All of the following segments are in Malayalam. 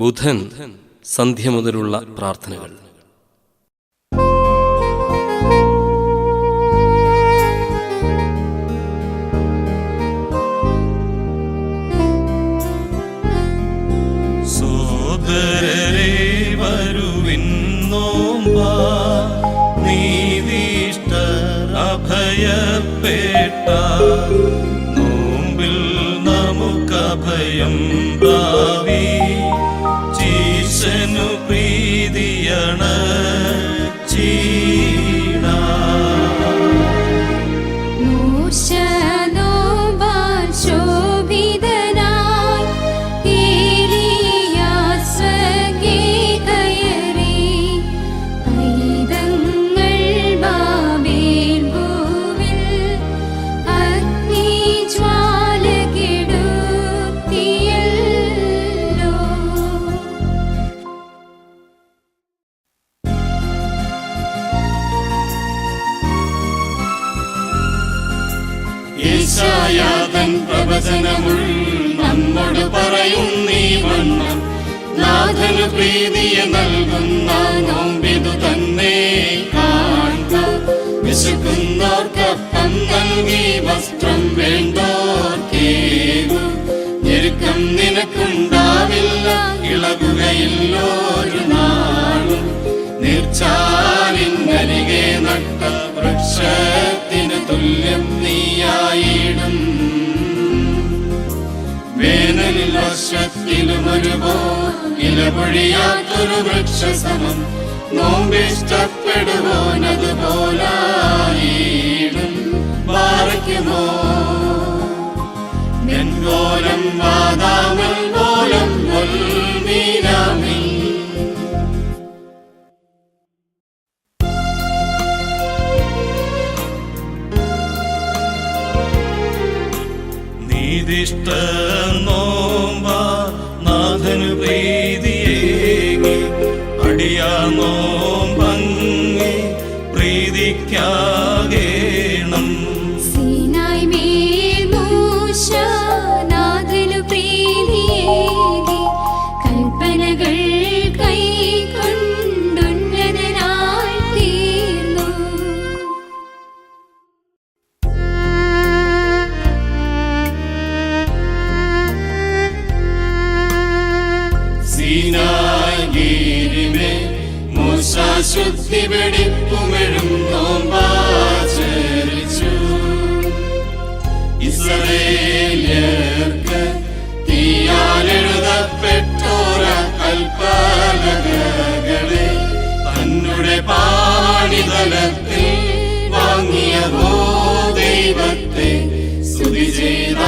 ബുധൻ സന്ധ്യ മുതലുള്ള പ്രാർത്ഥനകൾ. സോദരരെ വരുവിൻ നോമ്പാ ഭാവി യേശായാതൻ പ്രവചനമുൾ നമ്മോട് പറയുന്നീ വണ്ണം. നാഥനു പ്രീതിയെ നൽകുന്ന നോമ്പിതു തന്നെ കാണുക വിശുക്കുന്നോർക്കപ്പം നൽകി വസ്ത്രം വേണ്ടോർക്കേതു ഞെരുക്കം നിനക്കുണ്ടാവില്ല ഇളകുകയില്ലോരു നാളും. നീർച്ചാലിനരികെ നട്ട വൃക്ഷത്തിന് തുല്യം നീയായിടും വർഷത്തിലും ഒരുപോ ഇലപൊഴിയാത്തൊരു വൃക്ഷസമം. നോമ്പിഷ്ടപ്പെടുവോനതുപോലായിടും പാറയ്ക്കുമോ നെൻകോലം വാതാമൽ പോലും മീനാമി നീതിഷ്ട നോമ്പ അടിയാ നോമ്പങ്ങി പ്രീതിക്കാകേണം മൂസ ശുദ്ധി വെടിപ്പുമെഴും നോമ്പാചരിച്ചു. ഇസ്രയേല്യർക്ക് തീയാലെഴുതപ്പെട്ടോര കൽപ്പലകളെ തന്നുടെ പാണിതലത്തിൽ വാങ്ങിയവോ ദൈവത്തെ സ്തുതി ചെയ്താനോ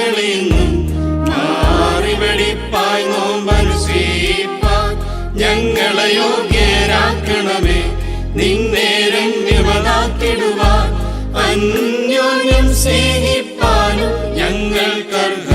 ചിന്തകളെന്നും മാറി വെളിപ്പായി നോമ്പനുസീപ്പാൻ ഞങ്ങളെ യോഗ്യരാക്കണമേ. നിന്നെ രമ്യവതാക്കിടുവാൻ അന്യോന്യം സ്നേഹിപ്പാനും ഞങ്ങൾക്കർഹ